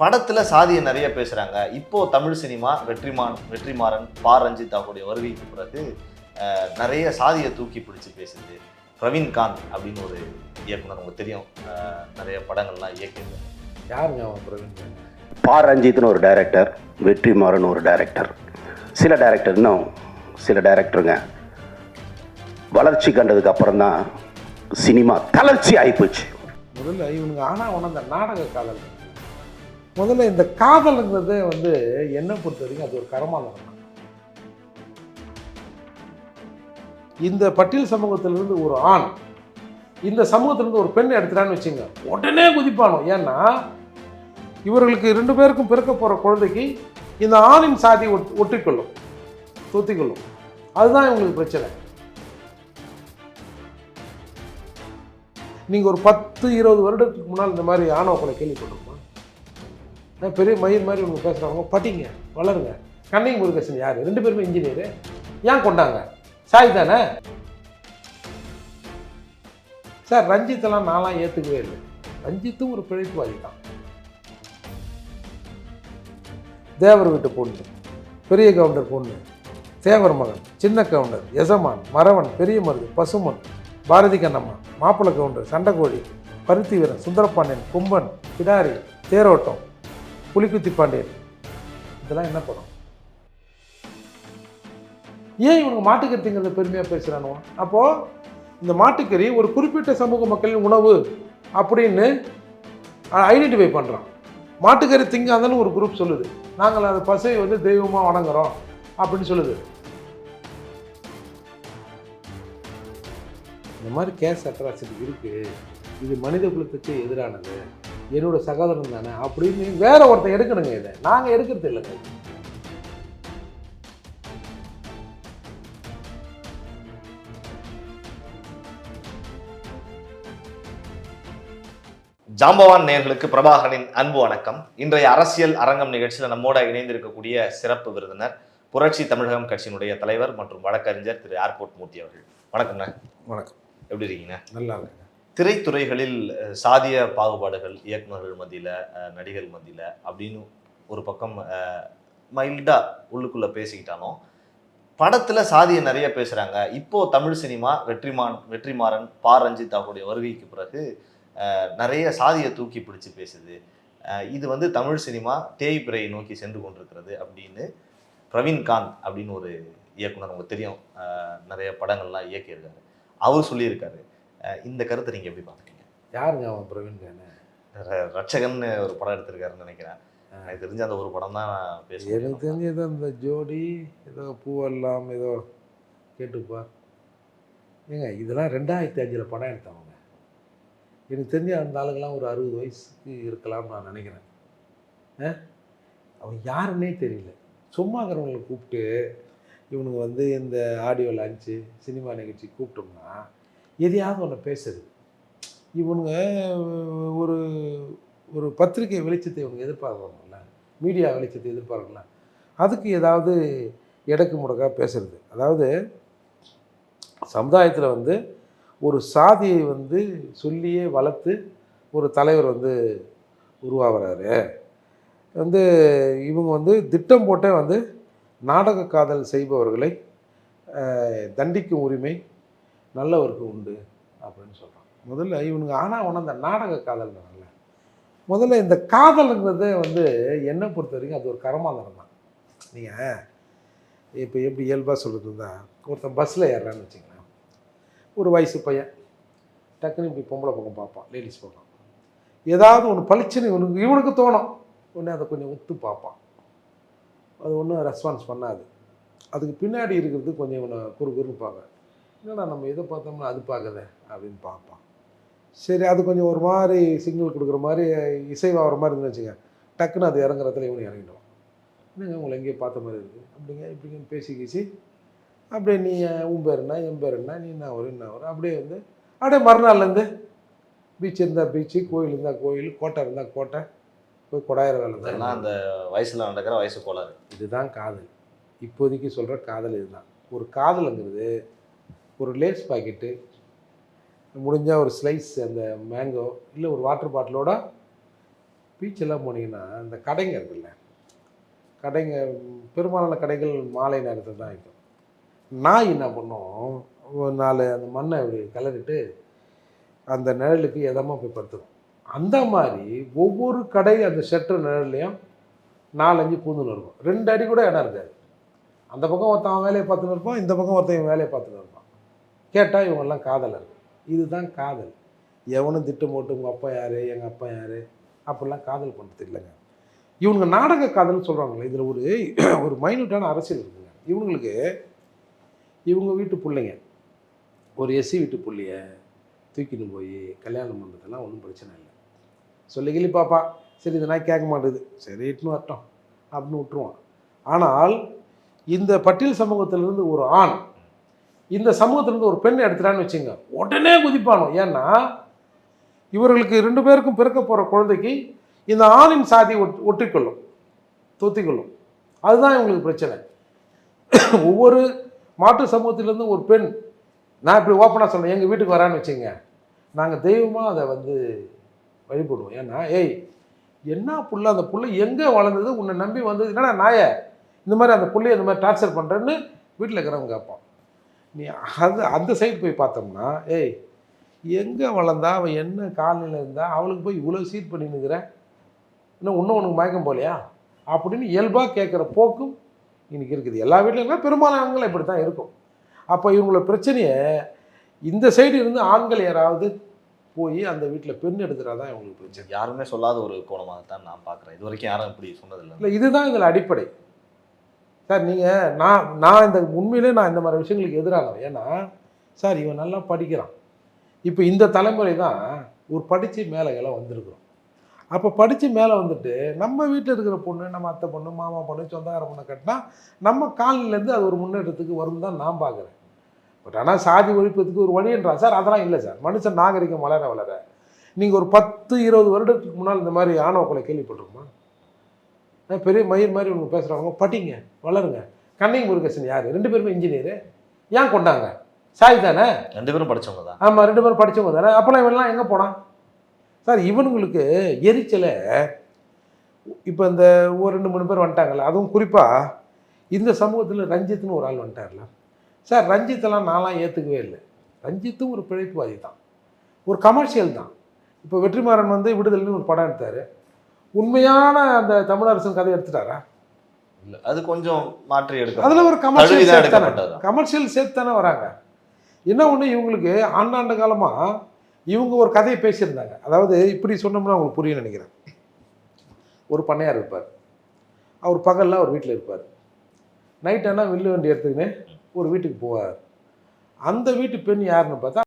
படத்துல சாதியை நிறைய பேசுறாங்க. இப்போ தமிழ் சினிமா வெற்றிமான் வெற்றிமாறன் பா. ரஞ்சித் அவருடைய வருகைக்கு பிறகு நிறைய சாதியை தூக்கி பிடிச்சு பேசுது. பிரவீன் காந்த் அப்படின்னு ஒரு இயக்குனர் உங்களுக்கு தெரியும். நிறைய படங்கள்லாம் இயக்கியிருந்தார் யாருங்க பிரவீன்? பா. ரஞ்சித்னு ஒரு டைரக்டர் வெற்றிமாறன் ஒரு டைரக்டர் சில டைரக்டர் இன்னும் சில டைரக்டருங்க வளர்ச்சி கண்டதுக்கு அப்புறம் தான் சினிமா தளர்ச்சி ஆகிப்போச்சு முதல்ல இவனுங்க ஆனால் உணர்ந்த நாடக காதல். முதல்ல இந்த காதலுங்கிறது வந்து என்னை பொறுத்த வரைக்கும் அது ஒரு கரமானம் இந்த பட்டியல் சமூகத்திலிருந்து ஒரு ஆண் இந்த சமூகத்திலிருந்து ஒரு பெண் எடுத்துட்டான்னு வச்சுங்க உடனே குதிப்பானோ? ஏன்னா இவர்களுக்கு ரெண்டு பேருக்கும் பிறக்க போகிற குழந்தைக்கு இந்த ஆணின் சாதி ஒட் ஒட்டிக்கொள்ளும் தொத்திக்கொள்ளும் அதுதான் இவங்களுக்கு பிரச்சனை. நீங்கள் ஒரு பத்து இருபது வருடத்துக்கு முன்னால் இந்த மாதிரி ஆணவ கொலை கேள்விப்பட்டிருப்போம். நான் பெரிய மயிர் மாதிரி உங்க பேசுகிறாங்க படிங்க வளருங்க. கண்ணையும் முருகேசன் யார்? ரெண்டு பேருமே இன்ஜினியரு ஏன் கொண்டாங்க? சாய் தானே? சார் ரஞ்சித்தெல்லாம் நான்லாம் ஏற்றுக்கவே இல்லை. ரஞ்சித்தும் ஒரு பிழைப்புவாதி தான். தேவர் வீட்டு பொண்ணு பெரிய கவுண்டர் பொண்ணு தேவர் மகன் சின்ன கவுண்டர் எசமான் மரவன் பெரிய மருது பசுமன் பாரதி கண்ணம்மா மாப்பிள்ளை கவுண்டர் சண்டைக்கோழி பருத்தி வீரன் சுந்தரபாண்டியன் கும்பன் கிடாரி தேரோட்டம் புலிக்குத்தி பாண்டியன். இதெல்லாம் என்ன படம்? ஏன் இவங்க மாட்டுக்கறிங்கிறத பெருமையாக பேசுகிறானோ அப்போது இந்த மாட்டுக்கறி ஒரு குறிப்பிட்ட சமூக மக்களின் உணவு அப்படின்னு ஐடென்டிஃபை பண்ணுறான் மாட்டுக்கறி திங்காதன்னு ஒரு குரூப் சொல்லுது. நாங்கள் அந்த பசை வந்து தெய்வமாக வணங்குறோம் அப்படின்னு சொல்லுது. இந்த மாதிரி கேஸ் அட்ராசிட்டி இருக்குது இது மனித குலத்துக்கு எதிரானது. என்னோட சகோதரன் தானே அப்படின்னு வேற ஒருத்தன் எடுக்கணுங்க இதை. நாங்கள் எடுக்கிறது இல்லைங்க ஜாம்பவான் நேயர்களுக்கு பிரபாகரனின் அன்பு வணக்கம். இன்றைய அரசியல் அரங்கம் நிகழ்ச்சியில் நம்மோட இணைந்திருக்கக்கூடிய சிறப்பு விருந்தினர் புரட்சி தமிழகம் கட்சியினுடைய தலைவர் மற்றும் வழக்கறிஞர் திரு. ஏர்போர்ட் மூர்த்தி அவர்கள். வணக்கம்ண்ணா. வணக்கம். எப்படி இருக்கீங்க? நல்லா இருக்குங்க திரைத்துறைகளில் சாதிய பாகுபாடுகள் இயக்குநர்கள் மத்தியில் நடிகர் மத்தியில் அப்படின்னு ஒரு பக்கம் மைல்டாக உள்ளுக்குள்ளே பேசிக்கிட்டாலும் படத்தில் சாதியை நிறைய பேசுகிறாங்க இப்போது தமிழ் சினிமா வெற்றிமான் வெற்றிமாறன் பா. ரஞ்சித் அவருடைய வருகைக்கு பிறகு நிறைய சாதியை தூக்கி பிடிச்சி பேசுது. இது வந்து தமிழ் சினிமா தேய்பிறை நோக்கி சென்று கொண்டிருக்கிறது அப்படின்னு பிரவீன் காந்த் அப்படின்னு ஒரு இயக்குனர் உங்களுக்கு தெரியும். நிறைய படங்கள்லாம் இயக்கியிருக்காரு. அவர் சொல்லியிருக்காரு. இந்த கருத்தை நீங்க எப்படி பார்க்குறீங்க யாருங்க அவன் பிரவீன் கான ர- ரட்சகன்னு ஒரு படம் எடுத்திருக்காருன்னு நினைக்கிறேன். எனக்கு தெரிஞ்ச அந்த ஒரு படம் தான் எனக்கு பேசுகிறேன் தெரிஞ்சு ஏதோ இந்த ஜோடி ஏதோ பூவெல்லாம் ஏதோ கேட்டுப்பா ஏங்க இதெல்லாம் ரெண்டாயிரத்தி அஞ்சில் படம் எடுத்தவங்க. எனக்கு தெரிஞ்ச அந்த ஆளுங்கெல்லாம் ஒரு அறுபது வயசுக்கு இருக்கலாம்னு நான் நினைக்கிறேன்? அவன் யாருன்னே தெரியல. சும்மாங்கிறவங்களை கூப்பிட்டு இவனுங்க வந்து இந்த ஆடியோ லான்ச்சு சினிமா நிகழ்ச்சி கூப்பிட்டோம்னா எதையாவது ஒன்று பேசுது. இவனுங்க ஒரு ஒரு பத்திரிகை வெளிச்சத்தை இவங்க எதிர்பார்க்குறாங்கல்ல மீடியா வெளிச்சத்தை எதிர்பார்க்கல அதுக்கு ஏதாவது இடக்கு முடக்காக பேசுறது. அதாவது சமுதாயத்தில் வந்து ஒரு சாதியை வந்து சொல்லியே வளர்த்து ஒரு தலைவர் வந்து உருவாகிறாரு. வந்து இவங்க வந்து திட்டம் போட்டே வந்து நாடக காதல் செய்பவர்களை தண்டிக்கும் உரிமை நல்லவருக்கு உண்டு அப்படின்னு சொல்கிறான் முதல்ல இவனுங்க ஆனால் உணர்ந்த நாடக காதல்ங்கிறாங்கல்ல முதல்ல இந்த காதலுங்கிறது வந்து என்னை பொறுத்த வரைக்கும் அது ஒரு கரமாந்தரம் தான். நீங்கள் இப்போ எப்படி இயல்பாக சொல்கிறதுனா ஒருத்தன் பஸ்ஸில் ஏறுறான்னு வச்சுங்களேன் ஒரு வயசு பையன் டக்குன்னு இப்படி பொம்பளை பக்கம் பார்ப்பான் லேடிஸ் பக்கம். ஏதாவது ஒன்று பளிச்சுன்னு இவனுக்கு இவனுக்கு தோணும். உடனே அதை கொஞ்சம் உத்து பார்ப்பான். அது ஒன்றும் ரெஸ்பான்ஸ் பண்ணாது. அதுக்கு பின்னாடி இருக்கிறது கொஞ்சம் இவனை குறுகுறுப்பாங்க. என்னடா நம்ம எதை பார்த்தோம்னா அது பார்க்குதே அப்படின்னு பார்ப்பான். சரி அது கொஞ்சம் ஒரு மாதிரி சிக்னல் கொடுக்குற மாதிரி இசைவாகிற மாதிரி இருந்துன்னு வச்சுங்க டக்குன்னு அது இறங்குறதுல இவனு இறங்கிடுவான் என்னங்க உங்களை எங்கேயோ பார்த்த மாதிரி இருக்குது அப்படிங்க இப்படிங்கன்னு பேசி கீசி அப்படியே நீ உன் பேர் என்ன என் பேர் என்ன நீ என்ன வரும் என்ன வரும் அப்படியே வந்து அப்படியே மறுநாள்லேருந்து பீச் இருந்தால் பீச்சு கோயில் இருந்தால் கோயில் கோட்டை இருந்தால் கோட்டை போய் கொடாயிர வேலை தான். அந்த வயசுல நடக்கிற வயசு கோளாறு. இதுதான் காதல். இப்போதைக்கு சொல்கிற காதல் இதுதான். ஒரு காதலுங்கிறது ஒரு லேஸ் பாக்கெட்டு முடிஞ்சால் ஒரு ஸ்லைஸ் அந்த மேங்கோ இல்லை ஒரு வாட்டர் பாட்டிலோட பீச்செல்லாம் போனீங்கன்னா அந்த கடைங்க இருக்குல்ல. கடைங்க பெரும்பாலான கடைகள் மாலை நேரத்தில் தான் இருக்கும். நாய் என்ன பண்ணும் ஒரு நாலு அந்த மண்ணை அப்படி கிளறிட்டு அந்த நிழலுக்கு எதமாக போய் படுத்துடும் அந்த மாதிரி ஒவ்வொரு கடை அந்த ஷெட்டர் நிழல்லையும் நாலஞ்சு பூந்துன்னு இருக்கும். ரெண்டு அடி கூட இடம் இருக்காது. அந்த பக்கம் ஒருத்தன் வேலையை பார்த்துன்னு இருப்பான் இந்த பக்கம் ஒருத்தன் வேலையை பார்த்துன்னு இருப்பான். கேட்டால் இவங்கெல்லாம் காதலர். இதுதான் காதல். எவனும் திட்டம் போட்டு உங்கள் அப்பா யார் எங்கள் அப்பா யார்? அப்படிலாம் காதல் பண்ணுறது இல்லைங்க. இவனுங்க நாடக காதல்னு சொல்கிறாங்களே இதில் ஒரு ஒரு மைனூட்டான அரசியல் இருக்குங்க. இவங்களுக்கு இவங்க வீட்டு பிள்ளைங்க ஒரு எஸ்சி வீட்டு பிள்ளைய தூக்கிட்டு போய் கல்யாணம் பண்ணுறதுலாம் ஒன்றும் பிரச்சனை இல்லை. சொல்லி கிளி பாப்பா. சரி இது நான் கேட்க மாட்டேது. சரி இட்டுன்னு வரட்டும். அப்படின்னு விட்டுருவான். ஆனால் இந்த பட்டியல் சமூகத்திலிருந்து ஒரு ஆண் இந்த சமூகத்திலிருந்து ஒரு பெண் எடுத்துட்டான்னு வச்சுங்க. உடனே குதிப்பானோ? ஏன்னா இவர்களுக்கு ரெண்டு பேருக்கும் பிறக்க போகிற குழந்தைக்கு இந்த ஆணின் சாதி ஒட் ஒட்டிக்கொள்ளும் தொத்திக்கொள்ளும். அதுதான் இவங்களுக்கு பிரச்சனை. ஒவ்வொரு மாற்று சமூகத்திலேருந்து ஒரு பெண் நான் இப்படி ஓப்பனாக சொல்றேன் எங்கள் வீட்டுக்கு வரான்னு வச்சுங்க. நாங்கள் தெய்வமாக அதை வந்து வழிபடுவோம். ஏன்னா ஏய் என்ன புள்ள? அந்த புள்ள எங்கே வளர்ந்தது? உன்னை நம்பி வந்தது. என்னடா நாய? இந்த மாதிரி அந்த புள்ளையை இந்த மாதிரி டார்ச்சர் பண்ணுறேன்னு வீட்டில் இருக்கிறவங்க கேட்பான். நீ அது அந்த சைடு போய் பார்த்தோம்னா ஏய் எங்கே வளர்ந்தா அவன் என்ன காலநிலை இருந்தா அவளுக்கு போய் இவ்வளோ சீட் பண்ணி நிற்கிற இன்னும் இன்னும் உனக்கு மயக்கம் போலையா? அப்படின்னு இயல்பாக கேட்குற போக்கும் இன்னைக்கு இருக்குது. எல்லா வீட்லையும் பெரும்பாலான இப்படி தான் இருக்கும். அப்போ இவங்களோட பிரச்சனையை இந்த சைடு இருந்து ஆண்கள் யாராவது போய் அந்த வீட்டில் பெண் எடுக்கிறதா தான் இவங்களுக்கு பிரச்சனை. யாருமே சொல்லாத ஒரு கோணமாக தான் நான் பார்க்குறேன். இது வரைக்கும் யாரும் இப்படி சொன்னதில்லை. இல்லை இதுதான் இதில் அடிப்படை. சார் நீங்கள் நான் நான் இந்த உண்மையிலே நான் இந்த மாதிரி விஷயங்களுக்கு எதிரானவன் ஏன்னா சார் இவன் நல்லா படிக்கிறான். இப்போ இந்த தலைமுறை தான் ஒரு படித்து மேலே எல்லாம் வந்திருக்கிறோம். அப்போ படித்து மேலே வந்துட்டு நம்ம வீட்டில் இருக்கிற பொண்ணு நம்ம அத்தை பொண்ணு மாமா பொண்ணு சொந்தக்கார பொண்ணை கட்டினா நம்ம காலிலேருந்து அது ஒரு முன்னேற்றத்துக்கு வரும் தான் நான் பார்க்குறேன். பட் ஆனால் சாதி ஒழிப்பதுக்கு ஒரு வழின்றான் சார் அதெல்லாம் இல்லை சார். மனுஷன் நாகரிகம் வளர வளர நீங்கள் ஒரு பத்து இருபது வருடத்துக்கு முன்னால் இந்த மாதிரி ஆணவ கொலை கேள்விப்பட்டிருக்குமா? பெரிய மயிர் மாதிரி இவங்க பேசுகிறவங்க படிங்க வளருங்க. கண்ணையும் முருகேசன் யார்? ரெண்டு பேருமே இன்ஜினியரு ஏன் கொண்டாங்க? சாய் தானே? ரெண்டு பேரும் படிச்சவங்க தான். ஆமாம் ரெண்டு பேரும் படித்தவங்க தானே? அப்போலாம் இவன்லாம் எங்கே போனான்? சார் இவனுங்களுக்கு எரிச்சலை இப்போ இந்த ஒரு ரெண்டு மூணு பேர் வந்துட்டாங்கல்ல அதுவும் குறிப்பாக இந்த சமூகத்தில் ரஞ்சித்னு ஒரு ஆள் வந்துட்டார்ல. சார் ரஞ்சித்தெல்லாம் நான்லாம் ஏற்றுக்கவே இல்லை. ரஞ்சித்தும் ஒரு பிழைப்புவாதி தான். ஒரு கமர்ஷியல் தான். இப்போ வெற்றிமாறன் வந்து விடுதலைன்னு ஒரு படம் எடுத்தார். உண்மையான அந்த தமிழரசன் கதை எடுத்துட்டாரா? இல்ல அது கொஞ்சம் மாற்றி எடுக்க அதில் ஒரு கமர்ஷியல் தழுவிதான் சேர்த்து தானே எடுக்கப்பட்டது? கமர்ஷியல் சேர்த்து தானே வராங்க. என்ன ஒன்று இவங்களுக்கு? ஆண்டாண்டு காலமாக இவங்க ஒரு கதையை பேசியிருந்தாங்க. அதாவது இப்படி சொன்னோம்னா உங்களுக்கு புரியும் நினைக்கிறேன். ஒரு பண்ணையார் இருப்பார். அவர் பகலில் அவர் வீட்டில் இருப்பார். நைட் ஆனால் வில்லு வண்டி எடுத்துக்கின்னு ஒரு வீட்டுக்கு போவார். அந்த வீட்டு பெண் யாருன்னு பார்த்தா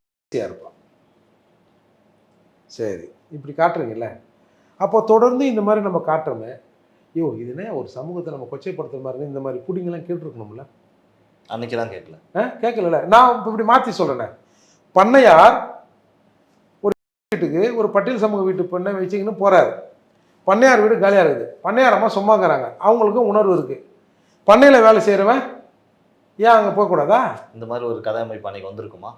இருப்பான் சரி இப்படி காட்டுறீங்கல்ல? அப்போ தொடர்ந்து இந்த மாதிரி நம்ம காட்டுறோமே ஐயோ இதுனே ஒரு சமூகத்தை நம்ம கொச்சைப்படுத்துற மாதிரி இந்த மாதிரி புடிங்கெல்லாம் கேட்டுருக்கணும்ல? அன்னைக்கு தான் கேட்கல. ஆ கேட்கல நான் இப்ப இப்படி மாற்றி சொல்கிறேனே பண்ணையார் ஒரு வீட்டுக்கு ஒரு பட்டியல் சமூக வீட்டு பெண்ணை வச்சுக்கின்னு போகிறாரு பண்ணையார் வீடு காலியாக இருக்குது. பண்ணையார் அம்மா சும்மா இருக்கிறாங்க அவங்களுக்கும் உணர்வு இருக்குது பண்ணையில் வேலை செய்கிறவன் ஏன் அங்கே போகக்கூடாதா இந்த மாதிரி ஒரு கதை அமைப்பு அன்னைக்கு வந்திருக்குமா?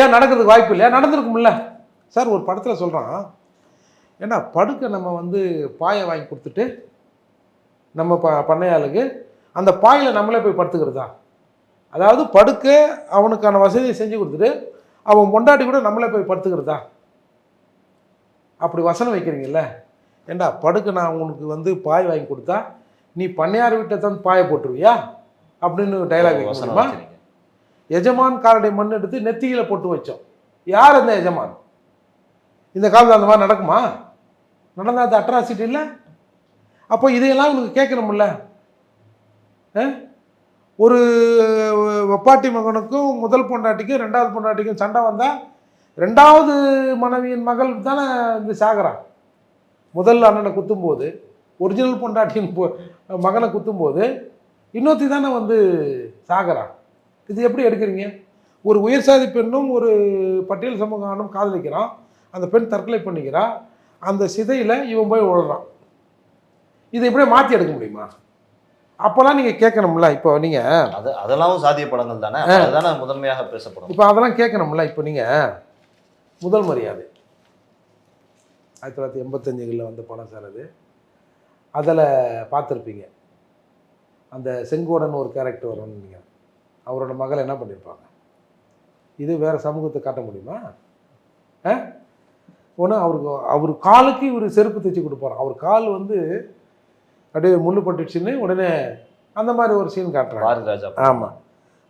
ஏன் நடக்கிறதுக்கு வாய்ப்பு இல்லையா? நடந்திருக்கும்ல. சார் ஒரு படத்தில் சொல்கிறான் ஏன்னா படுக்கை நம்ம வந்து பாயை வாங்கி கொடுத்துட்டு நம்ம ப பண்ணையாளுக்கு அந்த பாயில் நம்மளே போய் படுத்துக்கிறதா? அதாவது படுக்க அவனுக்கான வசதியை செஞ்சு கொடுத்துட்டு அவன் பொண்டாட்டி கூட நம்மளே போய் படுத்துக்கிறதா? அப்படி வசனம் வைக்கிறீங்கல்ல? ஏண்டா படுக்க நான் உனக்கு வந்து பாய் வாங்கி கொடுத்தா நீ பண்ணையார் வீட்டை தான் பாயை போட்டுருவியா? அப்படின்னு டைலாக் வைக்க வசனம் முடியுமா? வச்சிருக்கீங்க. எஜமான் காரடை மண் எடுத்து நெத்தியில போட்டு வச்சோம். யார் அந்த எஜமான்? இந்த காலத்தில் அந்த மாதிரி நடக்குமா? நடந்தா அது அட்ராசிட்டி இல்லை? அப்போ இதையெல்லாம் உங்களுக்கு கேட்கணும்ல? ஒரு வெப்பாட்டி மகனுக்கும் முதல் பொண்டாட்டிக்கும் ரெண்டாவது பொண்டாட்டிக்கும் சண்டை வந்தால் ரெண்டாவது மனைவியின் மகள் தானே இந்த சாகுறான் முதல் அண்ணனை குத்தும்போது ஒரிஜினல் பொண்டாட்டியின் போ மகனை குத்தும்போது இன்னொருத்தி தானே வந்து சாகுறான் இது எப்படி எடுக்கிறீங்க? ஒரு உயர் சாதி பெண்ணும் ஒரு பட்டியல் சமூக ஆணும் காதலிக்கிறான். அந்த பெண் தற்கொலை பண்ணிக்கிறான் அந்த சிதையில் இவன் போய் விழுறான் இதை எப்படியே மாற்றி எடுக்க முடியுமா? அப்போல்லாம் நீங்கள் கேட்கணும்ல இப்போ நீங்கள் அது அதெல்லாம் சாதிய படங்கள் தானே? அதுதானே முதன்மையாக பேசப்படும். இப்போ அதெல்லாம் கேட்கணும்ல இப்போ நீங்கள் முதல் மரியாதை. ஆயிரத்தி தொள்ளாயிரத்தி எண்பத்தஞ்சுகளில் வந்த படம் சார் அது. அதில் பார்த்துருப்பீங்க. அந்த செங்கோடன் ஒரு கேரக்டர் வரும்னு நீங்கள் அவரோட மகள் என்ன பண்ணியிருப்பாங்க? இது வேறு சமூகத்தை காட்ட முடியுமா? ஆ? ஒன்று அவருக்கு அவர் காலுக்கு இவர் செருப்பு தைச்சு கொடுப்பாரு. அவர் கால் வந்து அப்படியே முள்ளு பட்டுச்சுன்னு உடனே அந்த மாதிரி ஒரு சீன் காட்டுறாங்க. ஆமாம்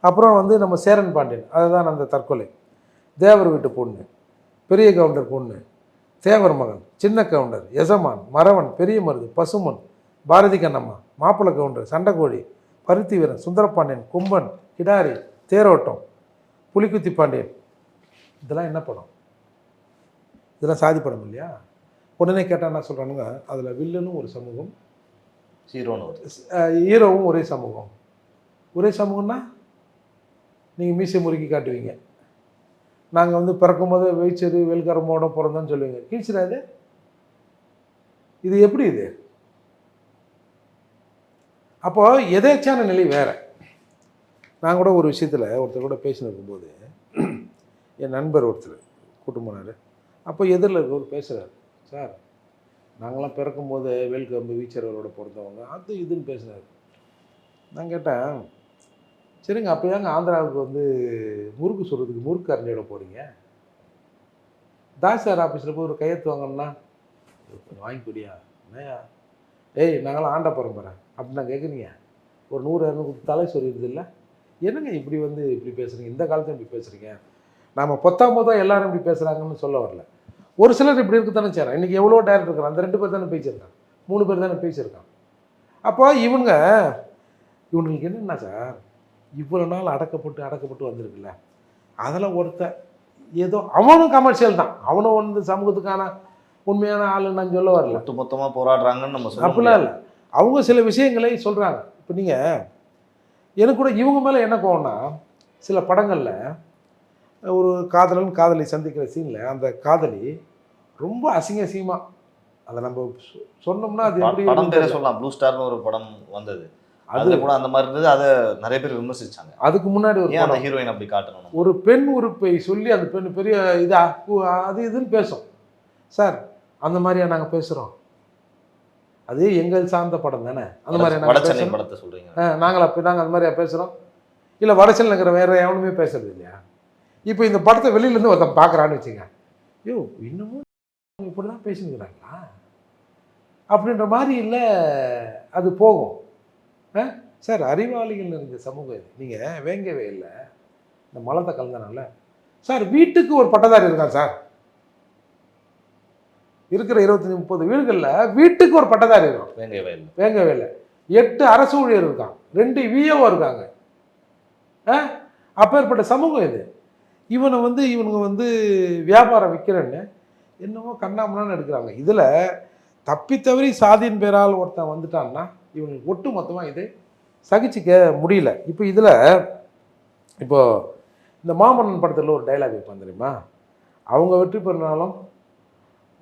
அப்புறம் வந்து நம்ம சேரன் பாண்டியன் அதுதான் அந்த தற்கொலை. தேவர் வீட்டு பொண்ணு பெரிய கவுண்டர் பொண்ணு தேவர் மகன் சின்ன கவுண்டர் எசமான் மறவன் பெரிய மருது பசுமன் பாரதி கண்ணம்மா மாப்பிள்ளை கவுண்டர் சண்டைக்கோழி பருத்தி வீரன் சுந்தரபாண்டியன் கும்பன் கிடாரி தேரோட்டம் புலிக்குத்தி பாண்டியன். இதெல்லாம் என்ன படம்? இதெல்லாம் சாதி படம் இல்லையா? உடனே கேட்டால் என்ன சொல்கிறானுங்க அதில் வில்லனும் ஒரு சமூகம் ஹீரோன்னு ஹீரோவும் ஒரே சமூகம். ஒரே சமூகம்னா நீங்கள் மீசை முறுக்கி காட்டுவீங்க. நாங்கள் வந்து பிறக்கும்போது வெயிச்சரு வெல்கரமோட பிறந்தோன்னு சொல்லுவீங்க. கீழ்ச்சிடாது இது? எப்படி இது? அப்போ எதேச்சான நிலை வேற. நான் கூட ஒரு விஷயத்தில் ஒருத்தர் கூட பேசின்னு இருக்கும்போது என் நண்பர் ஒருத்தர் கூட்டு போனார். அப்போ எதிரில் இருக்கவர் பேசுகிறார் சார் நாங்களாம் பிறக்கும்போது வேல்கம்பு வீச்சரவரோட பிறந்தவங்க அது இதுன்னு பேசுகிறார் நான் கேட்டேன் சரிங்க அப்போ ஏங்க ஆந்திராவுக்கு வந்து முறுக்கு சொல்கிறதுக்கு முறுக்கு அரைஞ்சிட போகிறீங்க தாசார் ஆஃபீஸில் போய் ஒரு கையெழுத்து வாங்கணும்னா? கொஞ்சம் வாங்கி என்னையா ஏய் நாங்களாம் ஆண்ட பரம்பரை அப்படின்னு நான் கேட்குறீங்க ஒரு நூறு இரநூறு தலை சொல்லிடுது இல்லை என்னங்க இப்படி வந்து இப்படி பேசுகிறீங்க இந்த காலத்துல இப்படி பேசுகிறீங்க நாம் பொத்தாம் போதும் எல்லாரும் இப்படி பேசுகிறாங்கன்னு சொல்ல வரல. ஒரு சிலர் இப்படி இருக்கத்தானே செய்கிறான் இன்றைக்கி எவ்வளோ டேரக்டர் இருக்கிறான் அந்த ரெண்டு பேர் தானே பேசியிருக்கான் மூணு பேர் தானே பேசியிருக்கான் அப்போ இவங்க இவங்களுக்கு என்னென்னா சார் இவ்வளோ நாள் அடக்கப்பட்டு அடக்கப்பட்டு வந்திருக்குல்ல. அதில் ஒருத்தன் ஏதோ அவனும் கமர்ஷியல் தான். அவனும் வந்து சமூகத்துக்கான உண்மையான ஆளுன்னு நான் சொல்ல வரல. ஒட்டு மொத்தமா போராடுறாங்கன்னு நம்ம அப்படிலாம். இல்லை. அவங்க சில விஷயங்களை சொல்கிறாங்க இப்போ நீங்கள் எனக்கு கூட இவங்க மேலே என்ன கோவம்னா சில படங்களில் ஒரு காதலன் காதலி சந்திக்கிற சீனில் அந்த காதலி ரொம்ப அசிங்க அசிங்கமா அதை நம்ம சொன்னோம்னா அது எப்படி படம் பேரே? சொல்லலாம். ப்ளூ ஸ்டார்னு ஒரு படம் வந்தது. அது கூட அந்த மாதிரி இருந்தது. அதை நிறைய பேர் விமர்சிச்சாங்க. அதுக்கு முன்னாடி ஒரு அந்த ஹீரோயின் அப்படி காட்டணும் ஒரு பெண் உறுப்பை சொல்லி அந்த பெண் பெரிய இதா அது இதுன்னு பேசும். சார் அந்த மாதிரியா நாங்கள் பேசுகிறோம் அது எங்கள் சார்ந்த படம் தானே. அந்த மாதிரி நாங்கள் படத்தை சொல்றீங்க. ஆ நாங்கள் அப்போ நாங்கள் அந்த மாதிரியா பேசுகிறோம் இல்லை வடச்சல் நகர வேற எவனுமே பேசுறது இல்லையா? இப்போ இந்த படத்தை வெளியிலேருந்து ஒருத்தன் பார்க்குறான்னு வச்சுங்க. ஐயோ இன்னமும் இப்படி தான் பேசினுக்கிறாங்களா அப்படின்ற மாதிரி இல்லை அது போகும். ஆ? சார் அறிவாளிகள் இருந்த சமூகம் இது. நீங்கள் வேங்கவே இல்லை. இந்த மலத்தை கலந்தனால. சார் வீட்டுக்கு ஒரு பட்டதாரி இருக்கான் சார். இருக்கிற இருபத்தஞ்சி முப்பது வீடுகளில் வீட்டுக்கு ஒரு பட்டதாரி இருக்கும் வேங்க வயல் வேங்கவே இல்லை. எட்டு அரசு ஊழியர் இருக்கான். ரெண்டு விஏஓ இருக்காங்க. ஆ? அப்பேற்பட்ட சமூகம் இது. இவனை வந்து இவனுங்க வந்து வியாபாரம் விற்கிறேன்னு என்னமோ கண்ணாமண்ணான்னு எடுக்கிறாங்க. இதில் தப்பி தவறி சாதியின் பேரால் ஒருத்தன் வந்துட்டான்னா இவனுக்கு ஒட்டு மொத்தமாக இது சகிச்சிக்க முடியல. இப்போ இதில் இப்போது இந்த மாமன்னன் படத்தில் ஒரு டைலாக் வைப்பான் தெரியுமா? அவங்க வெற்றி பெறினாலும்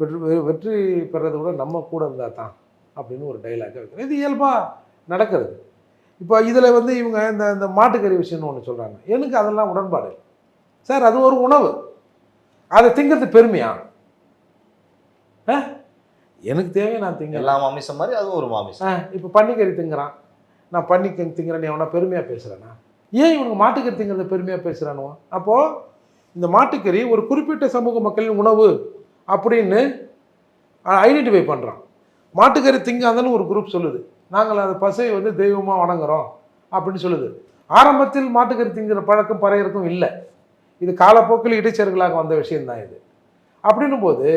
வெற்றி வெற்றி பெறதை விட நம்ம கூட இருந்தால் தான் அப்படின்னு ஒரு டைலாக் வைக்கிறேன். இது இயல்பாக நடக்கிறது. இப்போ இதில் வந்து இவங்க இந்த இந்த மாட்டுக்கறி விஷயம்னு ஒன்று சொல்கிறாங்க எனக்கு அதெல்லாம் உடன்பாடு இல்லை. சார் அது ஒரு உணவு. அதை திங்கிறது பெருமையா? எனக்கு தேவை நான் திங்க எல்லா மாமிசம் மாதிரி அதுவும் ஒரு மாமிசம். இப்போ பன்னிக்கறி திங்கிறான். நான் பன்னிக்கறி திங்கிறேன்னு எவனா பெருமையாக பேசுகிறேன்னா ஏன் இவனுக்கு மாட்டுக்கறி திங்கிறத பெருமையாக பேசுகிறானுவோ அப்போது இந்த மாட்டுக்கறி ஒரு குறிப்பிட்ட சமூக மக்களின் உணவு அப்படின்னு ஐடென்டிஃபை பண்ணுறான் மாட்டுக்கறி திங்காதன்னு ஒரு குரூப் சொல்லுது. நாங்கள் அந்த பசை வந்து தெய்வமாக வணங்குறோம் அப்படின்னு சொல்லுது. ஆரம்பத்தில் மாட்டுக்கறி திங்கிற பழக்கம் பறையறக்கும் இல்லை. இது காலப்போக்கில் இடைச்சர்களாக வந்த விஷயந்தான் இது. அப்படின்னும் போது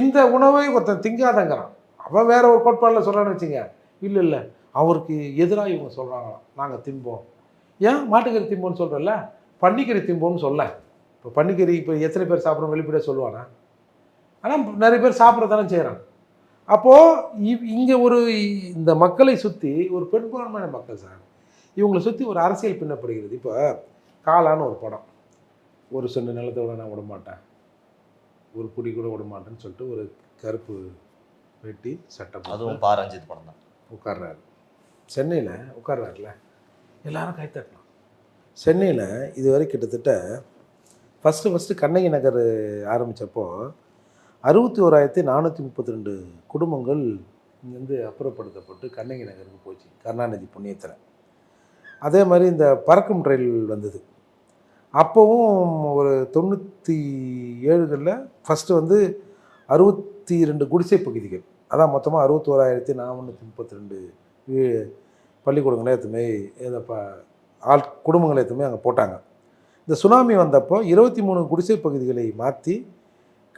இந்த உணவை ஒருத்தன் திங்காதங்கிறான். அவன் வேற ஒரு கோட்பாடில் சொல்கிறான்னு வச்சுங்க இல்லை இல்லை. அவருக்கு எதிராக இவங்க சொல்கிறாங்களாம் நாங்கள் திம்போம். ஏன்? மாட்டுக்கறி திம்போன்னு சொல்கிறல்ல பன்னிக்கறி திம்போன்னு சொல்ல. இப்போ பன்னிக்கறி இப்போ எத்தனை பேர் சாப்பிட்றோம் வெளிப்படையாக சொல்லுவானா? ஆனால் நிறைய பேர் சாப்பிட்றதானே செய்கிறான் செய்கிறாங்க அப்போது இங்கே ஒரு இந்த மக்களை சுற்றி ஒரு பெரும்பான்மையான மக்கள் சார். இவங்களை சுற்றி ஒரு அரசியல் பின்னப்படுகிறது. இப்போ காலான்னு ஒரு படம். ஒரு சொன்ன நிலத்தை விட நான் விட மாட்டேன் ஒரு குடி கூட விட மாட்டேன்னு சொல்லிட்டு ஒரு கருப்பு வெட்டி சட்டை போட்டு அதுவும் பா ரஞ்சித் படம் தான். உட்கார்றாரு. சென்னையில் உட்கார்றாருல. எல்லாரும் கைத்தட்டலாம் சென்னையில் இதுவரை கிட்டத்தட்ட ஃபஸ்ட்டு ஃபஸ்ட்டு கண்ணகி நகர் ஆரம்பித்தப்போ அறுபத்தி ஓராயிரத்தி நானூற்றி முப்பத்தி ரெண்டு குடும்பங்கள் இங்கேருந்து அப்புறப்படுத்தப்பட்டு கண்ணகி நகருக்கு போச்சு. கருணாநிதி புண்ணியத்தில். அதே மாதிரி இந்த பறக்கும் ரயில் வந்தது. அப்போவும் ஒரு தொண்ணூற்றி ஏழுகளில் ஃபஸ்ட்டு வந்து அறுபத்தி ரெண்டு குடிசை பகுதிகள். அதான் மொத்தமாக அறுபத்தோராயிரத்தி நானூற்றி முப்பத்தி ரெண்டு பள்ளிக்கூடங்களை எத்துமே இதை ப ஆள் குடும்பங்களை எத்துமே அங்கே போட்டாங்க. இந்த சுனாமி வந்தப்போ இருபத்தி மூணு குடிசை பகுதிகளை மாற்றி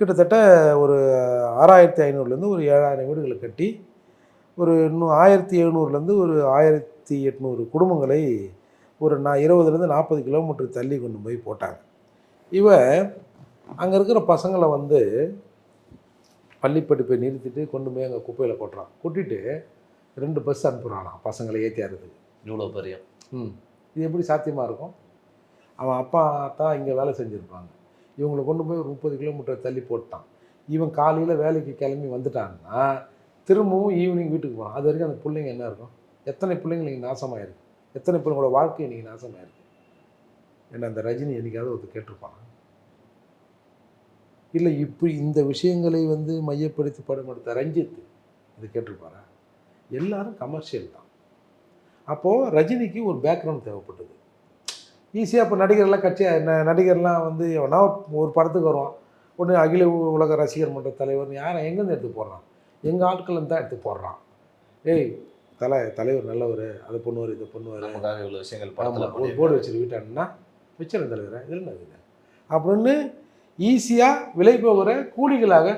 கிட்டத்தட்ட ஒரு ஆறாயிரத்தி ஐநூறுலேருந்து ஒரு ஏழாயிரம் வீடுகளை கட்டி ஒரு இன்னும் ஆயிரத்தி எழுநூறுலேருந்து ஒரு ஆயிரத்தி எட்நூறு குடும்பங்களை ஒரு நான் இருபதுலேருந்து நாற்பது கிலோமீட்டர் தள்ளி கொண்டு போய் போட்டாங்க. இவன் அங்கே இருக்கிற பசங்களை வந்து பள்ளி படிப்பை நிறுத்திட்டு கொண்டு போய் அங்கே குப்பையில் கொட்டுறான் கொட்டிட்டு ரெண்டு பஸ் அனுப்புகிறானாம் பசங்களை ஏற்றியாருது இவ்வளோ பெரிய. ம். இது எப்படி சாத்தியமாக இருக்கும்? அவன் அப்பா தான் இங்கே வேலை செஞ்சுருப்பாங்க. இவங்களை கொண்டு போய் ஒரு முப்பது கிலோமீட்டர் தள்ளி போட்டான். இவன் காலையில் வேலைக்கு கிளம்பி வந்துட்டான்னா திரும்பவும் ஈவினிங் வீட்டுக்கு போகிறான் அது வரைக்கும் அந்த பிள்ளைங்க என்ன இருக்கும்? எத்தனை பிள்ளைங்க இன்றைக்கி நாசமாயிருக்கு? எத்தனை பிள்ளைங்களோட வாழ்க்கை இன்றைக்கி நாசமாயிருக்கு ஏன்னா அந்த ரஜினி என்னைக்காவது ஒருத்தர் கேட்டிருப்பாங்க. இல்லை இப்படி இந்த விஷயங்களை வந்து மையப்படுத்தி படம் எடுத்த ரஞ்சித் இது கேட்டிருப்பாரா? எல்லாரும் கமர்ஷியல் தான். அப்போது ரஜினிக்கு ஒரு பேக்ரவுண்ட் தேவைப்பட்டது. ஈஸியாக இப்போ நடிகர்லாம் கட்சி என்ன நடிகர்லாம் வந்து எவனா ஒரு படத்துக்கு வருவான். உடனே அகில உலக ரசிகர் மன்ற தலைவர் யாரை எங்கேருந்து எடுத்து போடுறான்? எங்கள் ஆட்கள் தான் எடுத்து போடுறான். ஏய் தலை தலைவர் நல்லவர் அதை பண்ணுவார் இதை பண்ணுவார். நமக்காக இவ்வளோ விஷயங்கள் படத்தில் ஒரு போர்டு வச்சுட்டு வீட்டாங்கன்னா வச்சிருந்த தலைவரே இதில் இருக்குது அப்படின்னு ஈஸியாக விலை போகிற கூலிகளாக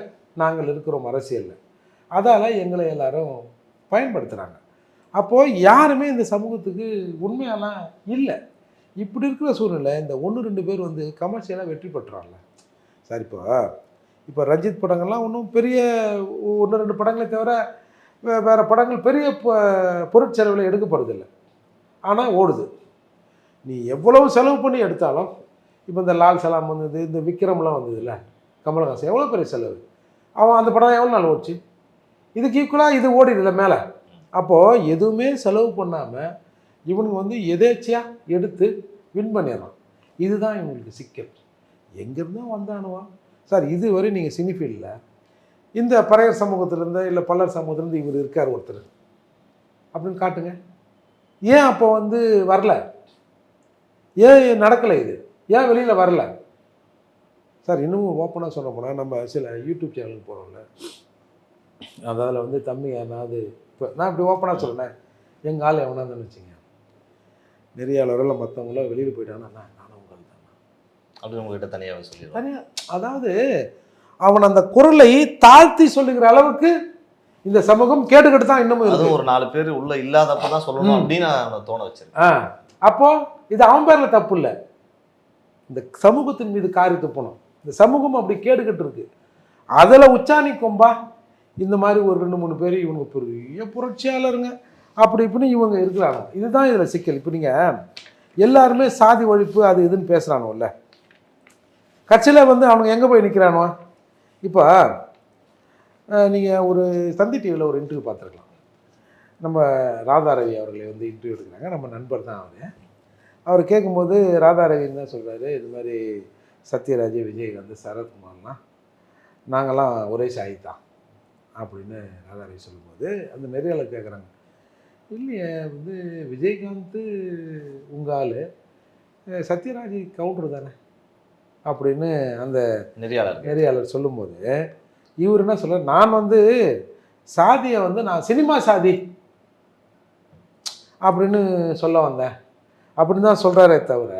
நாங்கள் இருக்கிறோம் அரசியலில். அதால் எங்களை எல்லாரும் பயன்படுத்துகிறாங்க அப்போது யாருமே இந்த சமூகத்துக்கு உண்மையெல்லாம் இல்லை. இப்படி இருக்கிற சூழ்நிலை இந்த ஒன்று ரெண்டு பேர் வந்து கமர்ஷியலாக வெற்றி பெற்றான்ல சார் இப்போ இப்போ ரஞ்சித் படங்கள்லாம் ஒன்றும் பெரிய ஒன்று ரெண்டு படங்களை தவிர வேறு படங்கள் பெரிய பொருட்செலவில் எடுக்கப்படுறதில்லை ஆனால் ஓடுது. நீ எவ்வளவு செலவு பண்ணி எடுத்தாலும் இப்போ இந்த லால் சலாம் வந்தது இந்த விக்ரம்லாம் வந்ததுல்ல கமலஹாசன் எவ்வளோ பெரிய செலவு? அவன் அந்த படம் எவ்வளோ நாள் ஓடிச்சு? இதுக்கு ஈக்குவலாக இது ஓடிடுல மேலே. அப்போது எதுவுமே செலவு பண்ணாமல் இவனுங்க வந்து எதேச்சியாக எடுத்து வின் பண்ணிடுறான். இதுதான் இவங்களுக்கு சிக்கல். எங்கேருந்தோ வந்தானுவான் சார் இதுவரை நீங்கள் சினி ஃபீல்டில் இந்த பறையர் சமூகத்திலேருந்து இல்லை பல்லர் சமூகத்திலேருந்து இவர் இருக்கார் ஒருத்தர். அப்படின்னு காட்டுங்க. ஏன் அப்போ வந்து வரல? ஏன் நடக்கலை இது? ஏன் வெளியில் வரல? சார் இன்னமும் ஓப்பனாக சொல்ல போனால் நம்ம சில யூடியூப் சேனலுக்கு போகிறோம்ல அதில் வந்து தம்பி யாராவது இப்போ நான் இப்படி ஓப்பனாக சொல்லுனேன் எங்கள் ஆள் எவனாதுன்னு வச்சுங்க. நெறியாளரில் மற்றவங்களாம் வெளியில் போயிட்டானா "அண்ணா, நானும் உங்கள் தான். அப்படின்னு உங்ககிட்ட தனியாகவே சொல்லிடுவாங்க தனியா அதாவது அவன் அந்த குரலை தாழ்த்தி சொல்லுகிற அளவுக்கு இந்த சமூகம் கேட்டுக்கிட்டு தான் இன்னமும் இருக்கு. ஒரு நாலு பேர் உள்ள இல்லாதப்ப தான் சொல்லணும். அப்படின்னு நான் தோண வச்சிருக்கேன். அப்போ இது அவன் பேர்ல தப்பு இல்லை. இந்த சமூகத்தின் மீது காரி துப்பணும் இந்த சமூகம் அப்படி கேட்டுக்கிட்டு இருக்கு. அதில் உச்சாணி கொம்பா இந்த மாதிரி ஒரு ரெண்டு மூணு பேர் இவங்க பெரிய புரட்சியாளருங்க. அப்படி இப்படின்னு இவங்க இருக்கிறாங்க. இதுதான் இதில் சிக்கல். இப்போ நீங்கள் எல்லாருமே சாதி ஒழிப்பு அது இதுன்னு பேசுகிறானுல்ல கட்சியில் வந்து அவனுங்க எங்கே போய் நிற்கிறானோ இப்போ நீங்கள் ஒரு சந்தி டிவியில் ஒரு இன்டர்வியூ பார்த்துருக்கலாம். நம்ம ராதாரவி அவர்களை வந்து இன்டர்வியூ எடுக்கிறாங்க. நம்ம நண்பர் தான் அவர். அவர் கேட்கும்போது ராதாரவி தான் சொல்கிறாரு இது மாதிரி சத்யராஜ் விஜயகாந்த் சரத்குமார்லாம் நாங்கள்லாம் ஒரே சாய் தான் அப்படின்னு ராதாரவி சொல்லும்போது அந்த நெறியாளர் கேட்குறாங்க இல்லையே வந்து விஜயகாந்த் உங்கள் ஆள். சத்யராஜ் கவுண்டர் தானே? அப்படின்னு அந்த நெறியாளர். நெறியாளர் சொல்லும்போது இவர் என்ன சொல்றார்? நான் வந்து சாதியை வந்து நான் சினிமா சாதி அப்படின்னு சொல்ல வந்தேன். அப்படின்னு தான் சொல்கிறாரே தவிர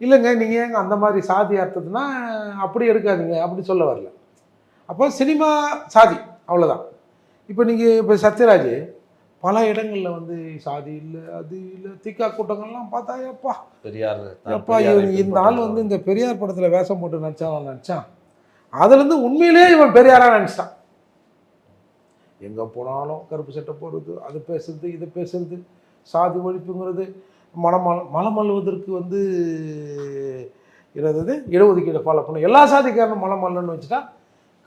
இல்லைங்க நீங்கள் ஏங்க அந்த மாதிரி சாதி அர்த்தத்துனா அப்படி எடுக்காதீங்க அப்படி சொல்ல வரல. அப்போ சினிமா சாதி அவ்வளோதான் இப்போ நீங்கள் இப்போ சத்யராஜ் பல இடங்களில் வந்து சாதி இல்லை அது இல்லை திக்கா கூட்டங்கள்லாம் பார்த்தா எப்பா பெரியார் இவன் இந்த ஆள். வந்து இந்த பெரியார் படத்தில் வேஷம் போட்டு நடிச்சான் நடிச்சான் அதுலேருந்து உண்மையிலேயே இவன் பெரியாரா நினச்சிட்டான் எங்கே போனாலும் கருப்பு சட்டை போடுறது அது பேசுறது இது பேசுறது சாதி ஒழிப்புங்கிறது மனமல் மலம் அள்ளுவதற்கு வந்து என்னது இடஒதுக்கீடு ஃபாலோ பண்ணும் எல்லா சாதிக்காரனும் மலம் அள்ளுன்னு வச்சுட்டா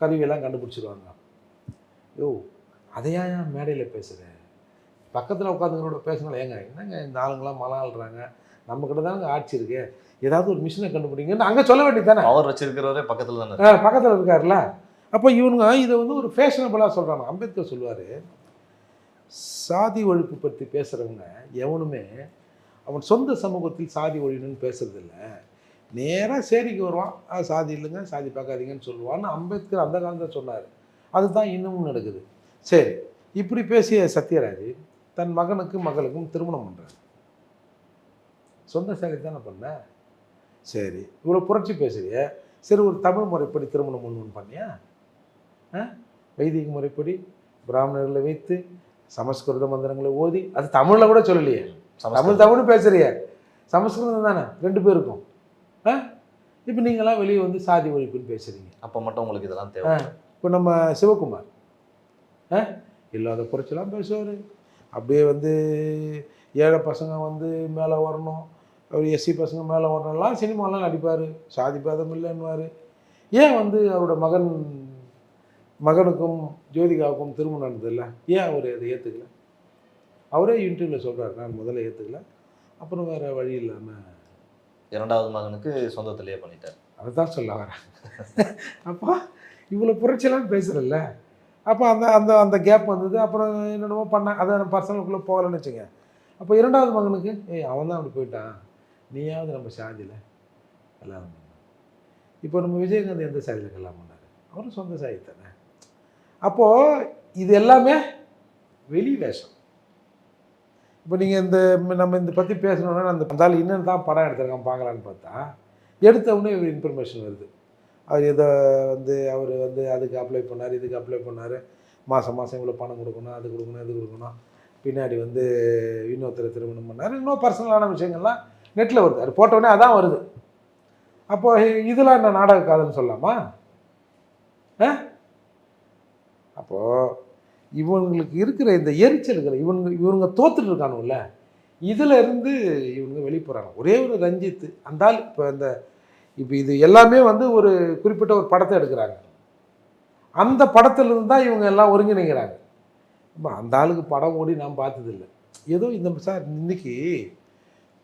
கருவியெல்லாம் கண்டுபிடிச்சிருவாங்க. யோ அதையா மேடையில் பேசுகிறேன் பக்கத்தில் உட்காந்துங்களோட பேசினாலும் ஏங்க என்னங்க இந்த ஆளுங்களாம் மலம் ஆள்றாங்க? நம்மக்கிட்ட தானங்க ஆட்சி இருக்கு. ஏதாவது ஒரு மிஷினை கண்டுபிடிங்கன்னு அங்கே சொல்ல வேண்டியது தானே? பவர் வச்சிருக்கிறவரே பக்கத்துல தானே. பக்கத்தில் இருக்கார்ல அப்போ இவனுங்க இதை வந்து ஒரு ஃபேஷனபிளாக சொல்கிறாங்க அம்பேத்கர் சொல்லுவார் சாதி ஒழிப்பு பற்றி பேசுகிறவங்க எவனுமே அவன் சொந்த சமூகத்தில் சாதி ஒழியணும்னு பேசுறதில்ல. நேராக சேரிக்கு வருவான். "ஆ, சாதி இல்லைங்க சாதி பார்க்காதீங்கன்னு சொல்லுவான்னு அம்பேத்கர் அந்த காலத்தில் சொன்னார். அதுதான் இன்னமும் நடக்குது. சரி இப்படி பேசிய சத்யராஜ் தன் மகனுக்கு மகளுக்கும் திருமணம் பண்ணுறாரு சொந்த சாதி தானே பண்ண? சரி. இவ்வளோ புரட்சி பேசுறிய. சரி ஒரு தமிழ் முறைப்படி திருமணம் பண்ணணும்னு பண்ணியா? ஆ? வைதிக முறைப்படி பிராமணர்களை வைத்து சமஸ்கிருத மந்திரங்களை ஓதி அது தமிழில் கூட சொல்லலையே. தமிழ் தமிழ் பேசுறிய. சமஸ்கிருதம் தானே ரெண்டு பேருக்கும். ஆ? இப்போ நீங்களாம் வெளியே வந்து சாதி ஒழிப்புன்னு பேசுறீங்க. அப்ப மட்டும் உங்களுக்கு இதெல்லாம் தேவை இப்போ நம்ம சிவகுமார் ஆ? இல்லாத குறைச்சலாம் பேசுவார். அப்படியே வந்து ஏழை பசங்க வந்து மேலே வரணும். அவர் எஸ்சி பசங்க மேலே வரணும்லாம் சினிமாலாம் நடிப்பார். சாதி பேதம் இல்லைன்னுவார். ஏன் வந்து அவரோட மகன் மகனுக்கும் ஜோதிகாவுக்கும் திருமணம் நடந்ததில்ல? ஏன் அவர் அதை ஏற்றுக்கல அவரே இன்டர்வியூவில் சொல்கிறார் நான் முதல்ல ஏற்றுக்கல அப்புறம் வேறு வழி இல்லாமல் இரண்டாவது மகனுக்கு சொந்தத்திலேயே பண்ணிட்டார். அதை தான் சொல்ல வரேன். அப்போ இவ்வளோ புரட்சியெல்லாம் பேசுகிறல்ல அப்போ அந்த அந்த அந்த கேப் வந்தது. அப்புறம் என்னென்னமோ பண்ணேன் அதை நம்ம பர்சனலுக்குள்ளே போகலன்னு வச்சுங்க. அப்போ இரண்டாவது மகனுக்கு ஏய் அவன் தான் அப்படி போயிட்டான். நீயாவது நம்ம சாதியில் கல்யாணம் பண்ண. இப்போ நம்ம விஜயகாந்த் எந்த சாதியில் கல்யாணம் பண்ணார்? அவரும் சொந்த சாதி தானே. அப்போது இது எல்லாமே வெளி வேஷம். இப்போ நீங்கள் இந்த நம்ம இந்த பற்றி பேசணுன்னா அந்த அந்த இன்னும் தான் படம் எடுத்திருக்கான் பார்க்கலான்னு பார்த்தா எடுத்த உடனே ஒரு இன்ஃபர்மேஷன் வருது. அவர் இதை வந்து அவர் வந்து அதுக்கு அப்ளை பண்ணார் இதுக்கு அப்ளை பண்ணார். மாதம் மாதம் இவ்வளோ பணம் கொடுக்கணும் அது கொடுக்கணும் இது கொடுக்கணும். பின்னாடி வந்து இன்னொருத்தரை திருமணம் பண்ணார். இன்னும் பர்சனலான விஷயங்கள்லாம் நெட்டில் வருது. அது போட்டோடனே அதான் வருது. அப்போ இதெல்லாம் என்ன நாடக காதல்னு சொல்லலாமா ஆ? அப்போது இவங்களுக்கு இருக்கிற இந்த எரிச்சல்கள் இவனுங்க இவனுங்க தோத்துட்டு இருக்கானுல்ல இதில் இருந்து இவனுங்க வெளியே போகிறாங்க ஒரே ஒரு ரஞ்சித்து அந்த ஆள் இப்போ இந்த இப்போ இது எல்லாமே வந்து ஒரு குறிப்பிட்ட ஒரு படத்தை எடுக்கிறாங்க. அந்த படத்துலேருந்து தான் இவங்க எல்லாம் ஒருங்கிணைக்கிறாங்க அந்த ஆளுக்கு படம் ஓடி நான் பார்த்ததில்லை. ஏதோ இந்த சார் இன்னைக்கு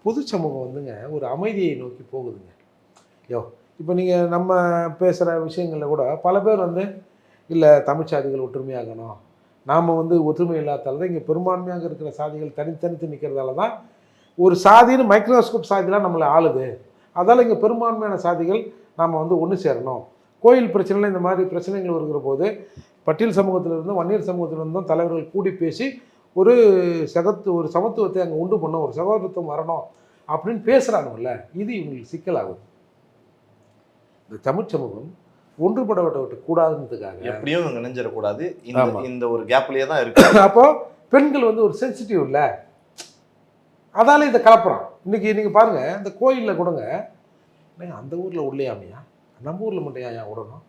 பொது சமூகம் வந்துங்க ஒரு அமைதியை நோக்கி போகுதுங்க. யோ இப்போ நீங்கள் நம்ம பேசுகிற விஷயங்களில் கூட பல பேர் வந்து இல்லை தமிழ் சாதிகள் ஒற்றுமையாகணும். நாம் வந்து ஒற்றுமை இல்லாதால தான் இங்கே பெரும்பான்மையாக இருக்கிற சாதிகள் தனித்தனித்து நிற்கிறதால தான் ஒரு சாதின்னு மைக்ரோஸ்கோப் சாதிலாம் நம்மளை ஆளுது. அதால் இங்கே பெரும்பான்மையான சாதிகள் நாம் வந்து ஒன்று சேரணும். கோயில் பிரச்சனையில் இந்த மாதிரி பிரச்சனைகள் வருகிற போது பட்டியல் சமூகத்திலிருந்தும் வன்னியர் சமூகத்திலிருந்தும் தலைவர்கள் கூடி பேசி ஒரு சகத்து ஒரு சமத்துவத்தை அங்கே உண்டு பண்ணோம் ஒரு சகோதரத்துவம் வரணும் அப்படின்னு பேசுகிறாங்கல்ல இது இவங்களுக்கு சிக்கலாகுது. இந்த தமிழ் சமூகம் ஒன்றுபட விட்டு கூடாதுன்றதுக்காக எப்படியும் இவங்க நினைஞ்சிடக்கூடாது. இந்த ஒரு கேப்லயே தான் இருக்கு. அப்போ பெண்கள் வந்து ஒரு சென்சிட்டிவ் இல்லை. அதால இதை கலப்புறான் இன்னைக்கு நீங்கள் பாருங்க இந்த கோயிலில் கூடங்க. "ஏங்க, அந்த ஊரில் உள்ளையாமையா? நம்ம ஊரில் மட்டும் ஏன் விடணும்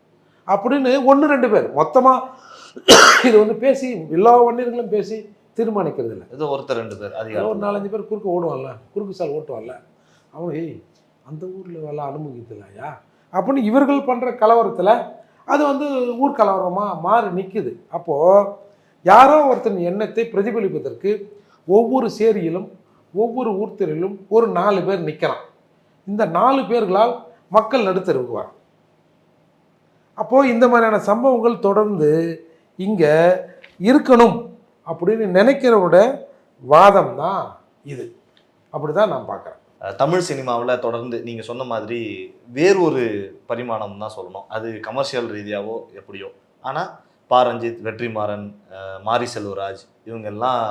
அப்படின்னு ஒன்று ரெண்டு பேர். மொத்தமாக இது வந்து பேசி எல்லா வன்னியர்களும் பேசி தீர்மானிக்கிறது இல்லை. ஏதோ ஒருத்தர் ரெண்டு பேர் ஏதோ ஒரு நாலஞ்சு பேர் குறுக்க ஓடுவான்ல குறுக்கு சால் ஓட்டுவான்ல. அவன் ஏய் அந்த ஊரில் வேலை அனுமதிக்கலையா அப்படின்னு இவர்கள் பண்ணுற கலவரத்தில் அது வந்து ஊர் கலவரமாக மாறி நிற்குது அப்போது யாரோ ஒருத்தன் எண்ணத்தை பிரதிபலிப்பதற்கு ஒவ்வொரு சேரியிலும் ஒவ்வொரு ஊர்த்தரிலும் ஒரு நாலு பேர் நிற்கிறான் இந்த நாலு பேர்களால் மக்கள் நடுத்தருவுக்கு வரான் அப்போது இந்த மாதிரியான சம்பவங்கள் தொடர்ந்து இங்கே இருக்கணும் அப்படின்னு நினைக்கிறவோட வாதம் தான் இது. அப்படி தான் நான் பார்க்குறேன். தமிழ் சினிமாவில் தொடர்ந்து நீங்கள் சொன்ன மாதிரி வேறு ஒரு பரிமாணம் தான் சொல்லணும். அது கமர்ஷியல் ரீதியாவோ எப்படியோ. ஆனால் பா ரஞ்சித் வெற்றிமாறன் மாரி செல்வராஜ் இவங்கெல்லாம்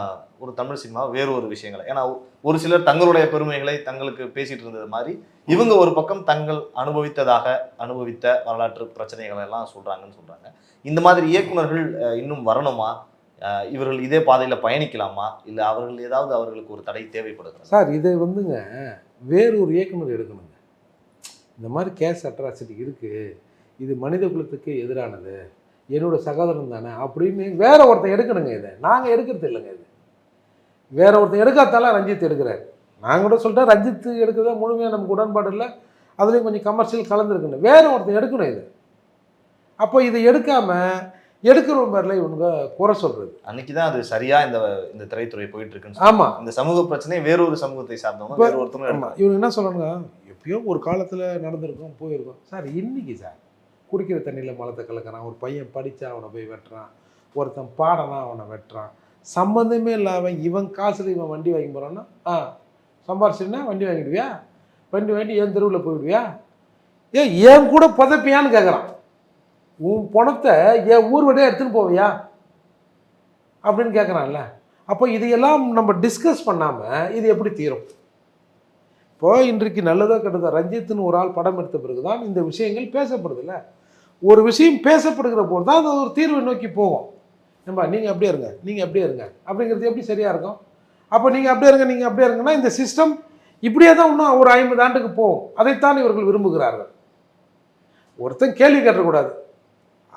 ஒரு தமிழ் சினிமா வேறு ஒரு விஷயங்களை. ஏன்னா ஒரு சிலர் தங்களுடைய பெருமைகளை தங்களுக்கு பேசிட்டு இருந்தது மாதிரி இவங்க ஒரு பக்கம் தங்கள் அனுபவித்ததாக அனுபவித்த வரலாற்று பிரச்சனைகளை எல்லாம் சொல்கிறாங்கன்னு சொல்கிறாங்க இந்த மாதிரி இயக்குனர்கள் இன்னும் வரணுமா? இவர்கள் இதே பாதையில் பயணிக்கலாமா? இல்லை அவர்கள் ஏதாவது அவர்களுக்கு ஒரு தடை தேவைப்படுது சார் இதை வந்துங்க வேறொரு இயக்குனர் எடுக்கணுங்க. இந்த மாதிரி கேஸ் அட்ராசிட்டி இருக்குது இது மனித குலத்துக்கு எதிரானது. என்னோட சகோதரன் தானே அப்படின்னு வேற ஒருத்தன் எடுக்கணுங்க இதை. நாங்கள் எடுக்கிறது இல்லைங்க இது. வேற ஒருத்தன் எடுக்காதால ரஞ்சித் எடுக்கிறார். நான் கூட சொல்லிட்டேன் ரஞ்சித் எடுக்கிறதா முழுமையாக நமக்கு உடன்பாடு இல்லை. அதுலேயும் கொஞ்சம் கமர்ஷியல் கலந்துருக்குன்னு வேற ஒருத்தன் எடுக்கணும் இது. அப்போ இதை எடுக்காம எடுக்கிற பேரில் இவனுங்க குறை சொல்கிறது அன்னைக்கு தான் அது சரியா இந்த இந்த திரைத்துறை போயிட்டு இருக்குன்னு ஆமாம் இந்த சமூக பிரச்சனை வேறொரு சமூகத்தை சார்ந்தவங்க வேற ஒருத்தவங்க இவங்க என்ன சொல்லணுங்க? எப்பயோ ஒரு காலத்தில் நடந்திருக்கும் போயிருக்கோம். சார் இன்னைக்கு சார் குடிக்கிற தண்ணியில் மலத்தை கலக்கிறான். ஒரு பையன் படித்தா அவனை போய் வெட்டுறான். ஒருத்தன் பாடனா அவனை வெட்டுறான். சம்மந்தமே இல்லாமல் இவன் காசில் இவன் வண்டி வாங்கி போகிறான்னா ஆ சம்பாரிச்சுன்னா வண்டி வாங்கிடுவியா? வண்டி வாங்கி என் தெருவில் போயிடுவியா? ஏன் என் கூட புதைப்பியான்னு கேட்குறான் உன் பணத்தை என் ஊர் வழியாக எடுத்துன்னு போவியா? அப்படின்னு கேட்குறான்ல அப்போ இதையெல்லாம் நம்ம டிஸ்கஸ் பண்ணாமல் இது எப்படி தீரும்? இப்போ இன்றைக்கு நல்லதோ கெட்டதாக ரஞ்சித்துன்னு ஒரு ஆள் படம் எடுத்த பிறகு தான் இந்த விஷயங்கள் பேசப்படுதுல்ல. ஒரு விஷயம் பேசப்படுகிற போது தான் அது ஒரு தீர்வை நோக்கி போகும். ஏம்பா நீங்கள் அப்படியே இருங்க நீங்கள் அப்படியே இருங்க. அப்படிங்கிறது எப்படி சரியாக இருக்கும்? அப்போ நீங்கள் அப்படியே இருங்க நீங்கள் அப்படியே இருங்கன்னா இந்த சிஸ்டம் இப்படியே தான் இன்னும் ஒரு ஐம்பது ஆண்டுக்கு போகும். அதைத்தான் இவர்கள் விரும்புகிறார்கள். ஒருத்தன் கேள்வி கேட்டக்கூடாது.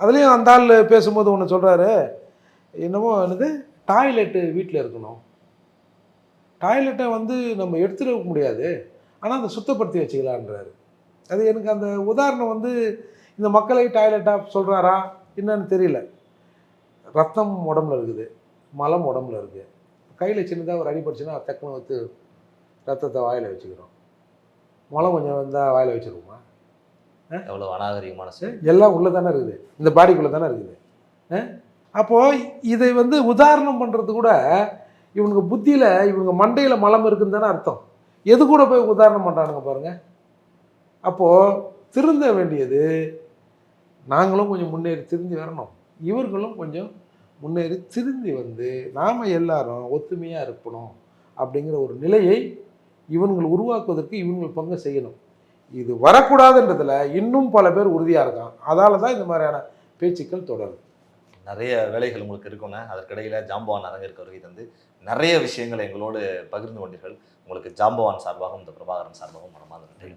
அதுலேயும் அந்த ஆள் பேசும்போது ஒன்று சொல்கிறாரு என்னமோ என்னது? டாய்லெட்டு வீட்டில் இருக்கணும். டாய்லெட்டை வந்து நம்ம எடுத்துட முடியாது. ஆனால் அதை சுத்தப்படுத்தி வச்சுக்கலான்றாரு அது எனக்கு அந்த உதாரணம் வந்து இந்த மக்களை டாய்லெட்டாக சொல்கிறாரா என்னன்னு தெரியல. ரத்தம் உடம்புல இருக்குது. மலம் உடம்புல இருக்குது கையில் சின்னதாக ஒரு அடிபட்டுச்சுன்னா டக்குன்னு வந்து ரத்தத்தை வாயில் வச்சுக்கிறோம். மலம் கொஞ்சம் வந்தால் வாயில் வச்சுருவோமா? எவ்வளவு அநாகரிகமான செயல் எல்லாம் உள்ளே தானே இருக்குது. இந்த பாடிக்குள்ளே தானே இருக்குது. அஹ்? அப்போ இதை வந்து உதாரணம் பண்ணுறது கூட இவனுங்க புத்தியில் இவனுங்க மண்டையில் மலம் இருக்குன்னு தானே அர்த்தம். எது கூட போய் உதாரணம் பண்ணுறானுங்க பாருங்க. அப்போது திருந்த வேண்டியது நாங்களும் கொஞ்சம் முன்னேறி திருந்தி வரணும். இவர்களும் கொஞ்சம் முன்னேறி திருந்தி வந்து நாம் எல்லாரும் ஒத்துமையாக இருக்கணும் அப்படிங்கிற ஒரு நிலையை இவன்கள் உருவாக்குவதற்கு இவங்கள் பங்கு செய்யணும். இது வரக்கூடாதுன்றதில் இன்னும் பல பேர் உறுதியாக இருக்கான் அதால் தான் இந்த மாதிரியான பேச்சுக்கள் தொடரும். நிறைய வேலைகள் உங்களுக்கு இருக்கும்னு அதற்கிடையில் ஜாம்பவான் அரங்கிற்கு வருகை தந்து நிறைய விஷயங்களை எங்களோடு பகிர்ந்து கொண்டீர்கள். உங்களுக்கு ஜாம்பவான் சார்பாகவும் இந்த பிரபாகரன் சார்பாகவும் மனமார்ந்த நன்றி